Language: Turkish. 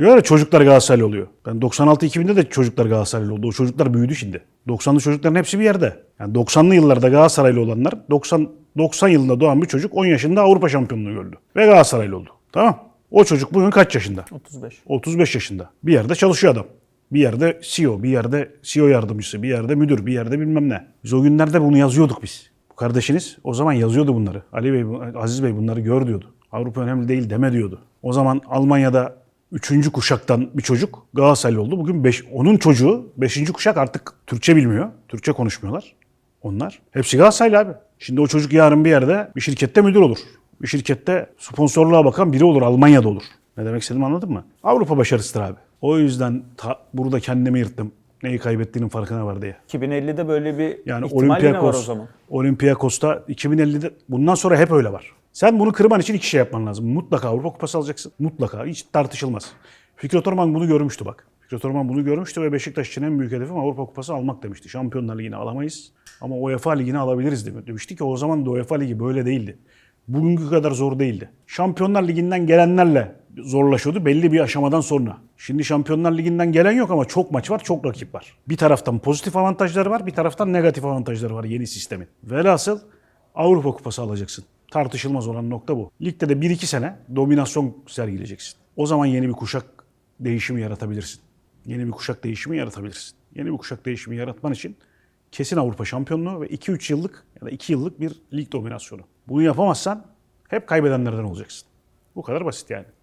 Diyor ya çocuklar Galatasaraylı oluyor. Ben 96-2000'de de çocuklar Galatasaraylı oldu. O çocuklar büyüdü şimdi. 90'lı çocukların hepsi bir yerde. Yani 90'lı yıllarda Galatasaraylı olanlar 90 90 yılında doğan bir çocuk 10 yaşında Avrupa şampiyonluğu gördü. Ve Galatasaraylı oldu. Tamam. O çocuk bugün kaç yaşında? 35. 35 yaşında. Bir yerde çalışıyor adam. Bir yerde CEO, bir yerde CEO yardımcısı, bir yerde müdür, bir yerde bilmem ne. Biz o günlerde bunu yazıyorduk biz. Bu kardeşiniz o zaman yazıyordu bunları. Ali Bey, Aziz Bey bunları gör diyordu. Avrupa önemli değil deme diyordu. O zaman Almanya'da 3. kuşaktan bir çocuk Galatasaraylı oldu. Bugün beş, onun çocuğu 5. kuşak artık Türkçe bilmiyor. Türkçe konuşmuyorlar. Onlar. Hepsi Galatasaraylı abi. Şimdi o çocuk yarın bir yerde bir şirkette müdür olur. Bir şirkette sponsorluğa bakan biri olur. Almanya'da olur. Ne demek istediğimi anladın mı? Avrupa başarısıdır abi. O yüzden ta- burada kendimi yırttım. Neyi kaybettiğinin farkına var diye. 2050'de böyle bir Yani ihtimal yine var o zaman. Olympiakos'ta 2050'de bundan sonra hep öyle var. Sen bunu kırman için iki şey yapman lazım. Mutlaka Avrupa Kupası alacaksın. Mutlaka. Hiç tartışılmaz. Fikret Orman bunu görmüştü bak. Fikret Orman bunu görmüştü ve Beşiktaş için en büyük hedefim Avrupa Kupası almak demişti. Şampiyonlar Ligi'ni alamayız ama UEFA Ligi'ni alabiliriz demi- demişti ki o zaman da UEFA Ligi böyle değildi. Bugünkü kadar zor değildi. Şampiyonlar Ligi'nden gelenlerle zorlaşıyordu belli bir aşamadan sonra. Şimdi Şampiyonlar Ligi'nden gelen yok ama çok maç var, çok rakip var. Bir taraftan pozitif avantajları var, bir taraftan negatif avantajları var yeni sistemin. Velhasıl Avrupa Kupası alacaksın. Tartışılmaz olan nokta bu. Ligde de 1-2 sene dominasyon sergileyeceksin. O zaman yeni bir kuşak değişimi yaratabilirsin. Yeni bir kuşak değişimi yaratabilirsin. Yeni bir kuşak değişimi yaratman için kesin Avrupa şampiyonluğu ve 2-3 yıllık ya da 2 yıllık bir lig dominasyonu. Bunu yapamazsan hep kaybedenlerden olacaksın. Bu kadar basit yani.